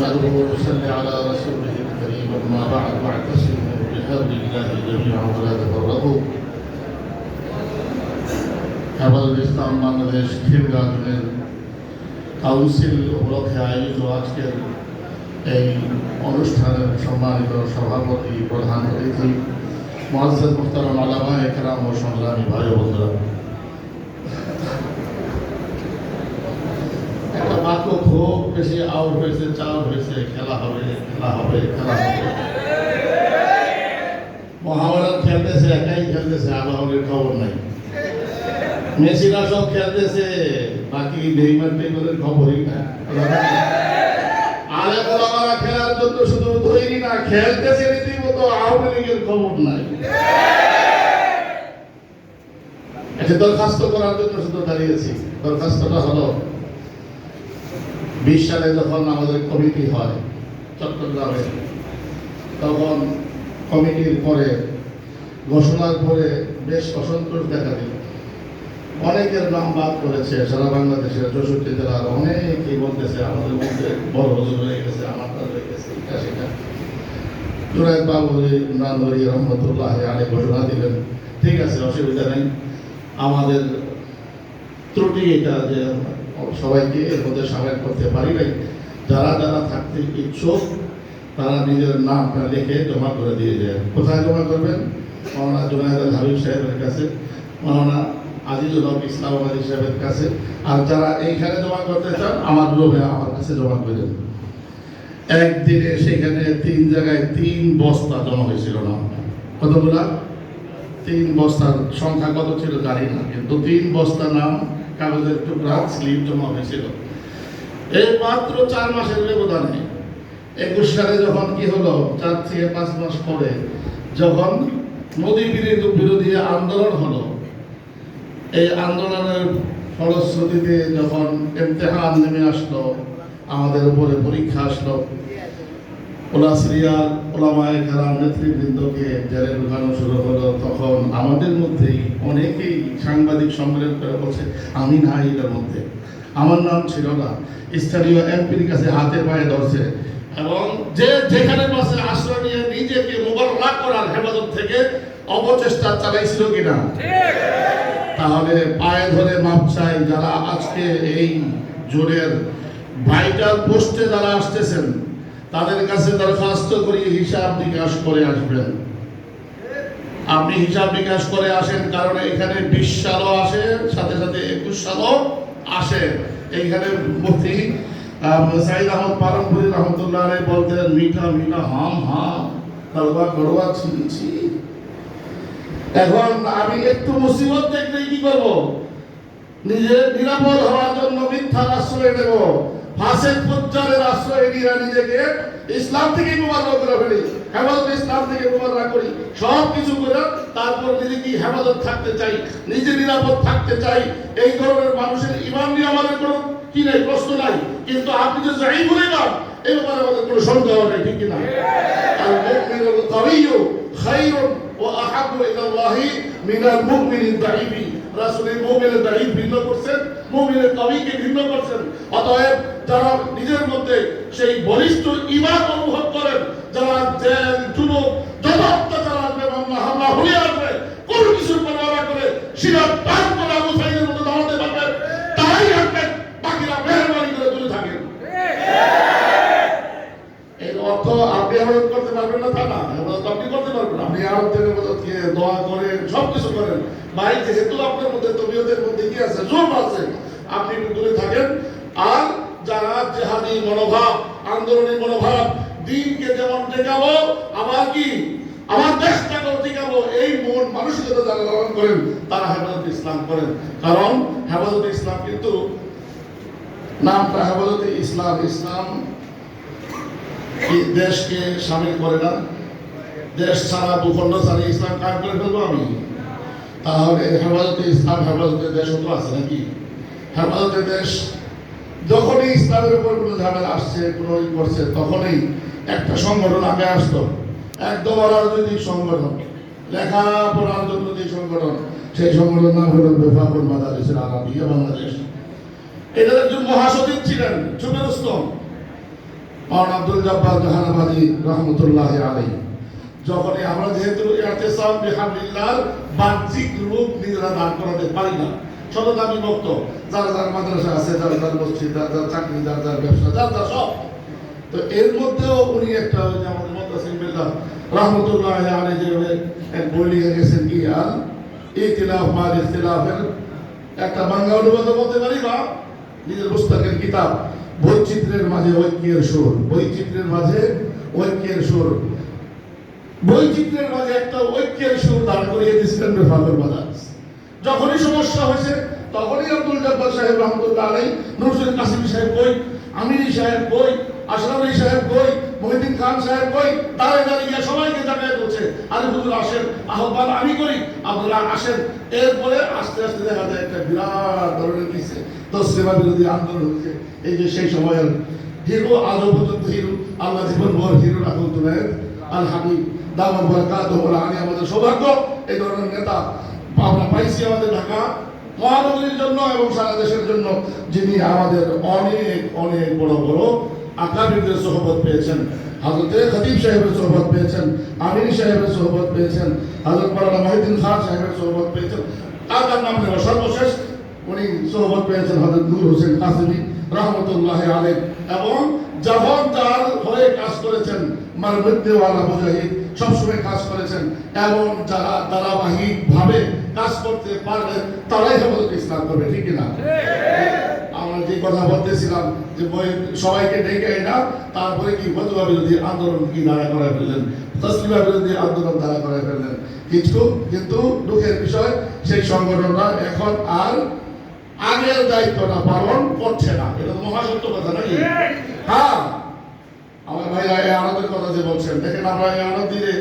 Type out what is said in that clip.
نحمده ونصلي على رسوله الكريم أما بعد واعتصموا بحبل الله جميعا ولا تفرقوا হেফাজুল ইসলাম Bangladesh খিলগাজনের council উপলক্ষে আয়োজিত আজকের এই অনুষ্ঠানের সম্মানিত সভাপতি প্রধান অতিথি মহাজেদ মুখতারাম আলামা একরাম ও সংগ্রামী ভাই ও বন্ধুরা বাক্য খুব বেশি আউট হয়েছে চাউট হয়েছে, খেলা হবে খেলা হবে খেলা হবে। মহাভারত খেলতেছে, একাই খেলতেছে আবহাওয়ার খবর নাই। মেসিরা সব খেলতেছে, বাকি নেইমার টেইমারের খবরই না আরে বলামারা খেলার জন্য শুধু তৈরি না, খেলতেছে রীতিমতো, আওয়ামী লীগের খবর নাই। একটা দরখাস্ত করার জন্য শুধু দাঁড়িয়েছি। দরখাস্তটা হলো বিশ সালে যখন আমাদের কমিটি হয় চট্টগ্রামে তখন কমিটির পরে ঘোষণার পরে বেশ অসন্তোষ দেখা দিল। অনেকের নাম বাদ করেছে সারা বাংলাদেশের চৌষট্টি জেলার অনেকেই বলতেছে, আমাদের মধ্যে বড় হজুর হয়ে গেছে, আমারটা হয়ে গেছে, এটা সেটা। জুনায়দ বাবুরি নান্দরি রহমতুল্লাহ আলী ঘোষণা দিলেন, ঠিক আছে, অসুবিধা নেই। আমাদের ত্রুটি এটা যে সবাইকে এর মধ্যে সামিল করতে পারি নাই। যারা যারা থাকতে ইচ্ছুক, তারা নিজের নাম লিখে জমা করে দিয়ে যায়। কোথায় জমা করবেন? মৌলানা জুনায়দ আল হাবিব সাহেবের কাছে মৌলানা আজিজুল হক ইসলামাবাদী সাহেবের কাছে। আর যারা এইখানে জমা করতে চান, আমার লোভে আমার কাছে জমা করে দেন। একদিনে সেখানে তিন জায়গায় তিন বস্তা জমা হয়েছিল না। কতগুলা? তিন বস্তার সংখ্যা কত ছিল জানি না, কিন্তু তিন বস্তা নাম কাগজের টুকরা, স্লিপ জমা হয়েছিল। এই মাত্র চার মাসের ব্যবধানে একুশ সালে যখন কি হলো, চার থেকে পাঁচ মাস পরে যখন বিরোধী বিরোধী আন্দোলন হলো, এই আন্দোলনের ফলশ্রুতিতে যখন ইমতেহান নেমে আসলো, আমাদের উপরে পরীক্ষা আসলো ওলা সিরিয়াল, ওলামায় খারাম নেতৃবৃন্দকে জেলে ঢুকানো শুরু হলো। তখন আমাদের মধ্যেই অনেকেই সাংবাদিক সম্মেলন করে বলছে, আমি নাই এটার মধ্যে। আমার নাম ছিল না। স্থানীয় এমপির কাছে হাতে পায়ে ধরছে এবং যে যেখানে পাশে আশ্রয় নিয়ে নিজেকে মোকাবিলা করার হেফাজত থেকে অপচেষ্টা চালাইছিল কিনা? তাহলে পায়ে ধরে মাপ চাই যারা আজকে এই জোরের ভাইটাল পোস্টে যারা আসতেছেন। তাদের কাছে দরখাস্ত করি হিসাব বিকাশ করে আসবেন। আপনি হিসাব বিকাশ করে আসেন কারণ এখানে বিশ সালও আসে, সাথে সাথে একুশ সালও আসে। এইখানে মুফতি সাইদ আহমদ রহমতুল্লাহ বলতেন, মিঠা মিঠা, হাম হাম করবা করবা ছিনছি এখন আমি একটু মুসিবত দেখলেই কি করব? নিজে নিরাপদ হওয়ার জন্য মিথ্যার আশ্রয় নেব। ফাঁসের ফুজ্জারের আশ্রয় নিয়ে নিজেকে ইসলাম থেকে মোবারক করে ফেলি হেফাজত ইসলাম থেকে মোবারক করি। সব কিছু করে তারপর নিজেকে হেফাজত থাকতে চাই নিজে নিরাপদ থাকতে চাই। এই ধরনের মানুষের ইমান নিয়ে আমাদের কোনো কি নেই প্রশ্ন নাই। কিন্তু আপনি যে যাই বলে না এই ব্যাপারে আমাদের কোনো সন্দেহ নেই ঠিক কিনা? আর মুমিনুল খায়রুন ওয়া আহাব্বু ইলাল্লাহি মিনাল المؤمن الضعيف রাসূলের মুমিনের দাঈফ ভিন্ন করছেন, মুমিনের কবিকে ভিন্ন করছেন। অতএব যারা নিজের মধ্যে সেই বলিষ্ঠ ইমান অনুভব করেন, যারা জেল অর্থ আপনি করতে পারবেন না তা না আপনি করতে পারবেন আপনি আরবদের মধ্যে দোয়া করেন সব কিছু করেন। ভাই, যেহেতু আপনার মধ্যে তবিয়তের মধ্যে কি আছে? জোর আছে। আপনি দূরে থাকেন। আর যারা জেহাদি মনোভাব, আন্দোলনী মনোভাব, দিনকে যেমন টেকাবো আবার কি? আমার দেশটাকেও টিকাবো এই মন মানসিকতা যারা লালন করেন, তারা হেফাজত ইসলাম করেন। কারণ হেফাজত ইসলাম কিন্তু নামটা হেফাজত ইসলাম ইসলাম কি দেশকে সামিল করে না? দেশ ছাড়া ভূখণ্ড ছাড়া ইসলাম কাজ করে ফেলব আমি। তাহলে হেফাজতে ইসলাম, হেফাজতে দেশ তো আছে নাকি? হেফাজতে দেশ, যখনই ইসলামের উপর কোনো ঝামেলা আসছে, কোনো করছে, তখনই একটা সংগঠন আগে আসতো। একদম অরাজনৈতিক সংগঠন, লেখাপড়ার যে সংগঠন, সেই সংগঠন নাম হলো বেফাকুল মাদারিসের আরবিয়া বাংলাদেশ। এদের একজন মহাসচিব ছিলেন রুস্তম মাওলানা আব্দুল জব্বার জাহানাবাদী রহমতুল্লাহ আলাই যখনই আমরা যেহেতু ইহতিসাম বিহামদিল্লাহর বাহ্যিক রূপ নিজেরা দান করাতে পারি না। শত আমি ভক্ত, যার যার মাদ্রাসা আছে, যার যার মসজিদ, যার যার চাকরি, যার যার ব্যবসা, যার যার সব। তো এর মধ্যেও উনি একটা আমাদের মতাসিম বিল্লাহ রহমতুল্লাহ আলাই যে এক বই লিখে গেছেন কি আর ইতিলাফ মাল ইতিলাফের একটা বাংলা অনুবাদ বলতে পারি বা নিজের পুস্তকের কিতাব। বৈচিত্র্যের মাঝে ঐক্যের সুর বৈচিত্র্যের মাঝে ঐক্যের সুর। বৈচিত্র্যের মাঝে একটা ঐক্যের সুর দাঁড় করিয়ে দিয়েছিলেন বেফাকর বাদাস যখনই সমস্যা হয়েছে, তখনই আব্দুল জব্বার সাহেব রহমতুল্লাহ আলাই নুরসুল কাসিম সাহেব কই, আমিরি সাহেব কই, আশরাফ আলী সাহেব কই মহিদিন খান সাহেব কই, দাঁড়ায় দাঁড়িয়ে সবাইকে জায়গায় করছে হুজুর আসেন, আহ্বান আমি করি, আব্দুল্লাহ আসেন। এরপরে আস্তে আস্তে দেখা যায় একটা বিরাট ধরনের কিছু তসলিমা বিরোধী আন্দোলন হচ্ছে এই যে সেই সময়ের হিরো আজও পর্যন্ত হিরো, আল্লাহ জীবন ভর হিরো রাখুন তুলেন আল হাবিব দামান বরকাত ওরা আনি আমাদের সৌভাগ্য। এই ধরনের নেতা আমরা পাইছি আমাদের ঢাকা মহানগরীর জন্য এবং সারা দেশের জন্য, যিনি আমাদের অনেক অনেক বড় বড় আকাবিদের সোহবত পেয়েছেন। হাজরতে খতিব সাহেবের সোহবত পেয়েছেন, আমির সাহেবের সোহবত পেয়েছেন হাজরত মাহিদিন খান সাহেবের সোহবত পেয়েছেন। তার নাম নেব সর্বশেষ উনি পেয়েছেন হজরত নূর হোসেন রহমতুল্লাহ আলেম এবং তার হয়ে কাজ করেছেন মারমুদ্দেওয়ালা মুজাহিদ সবসময় কাজ করেছেন যারা ধারাবাহিক ভাবে কাজ করতে পারবে তারাই হেফাজত ইসলাম করবে, ঠিক না আমরা যে কথা বলতেছিলাম যে সবাইকে ডেকে তারপরে কি ফতুয়া বিরোধী আন্দোলন কি দাঁড়া করে ফেললেন? তসলিমা বিরোধী আন্দোলন দাঁড়া করে ফেললেন। কিন্তু কিন্তু দুঃখের বিষয়, সেই সংগঠনটা এখন আর আগের দায়িত্বটা পালন করছে না। এটা তো মহাসত্য কথা নাকি? হ্যাঁ। আমার ভাই আনন্দের কথা যে বলছেন দেখেন আমরা দিয়ে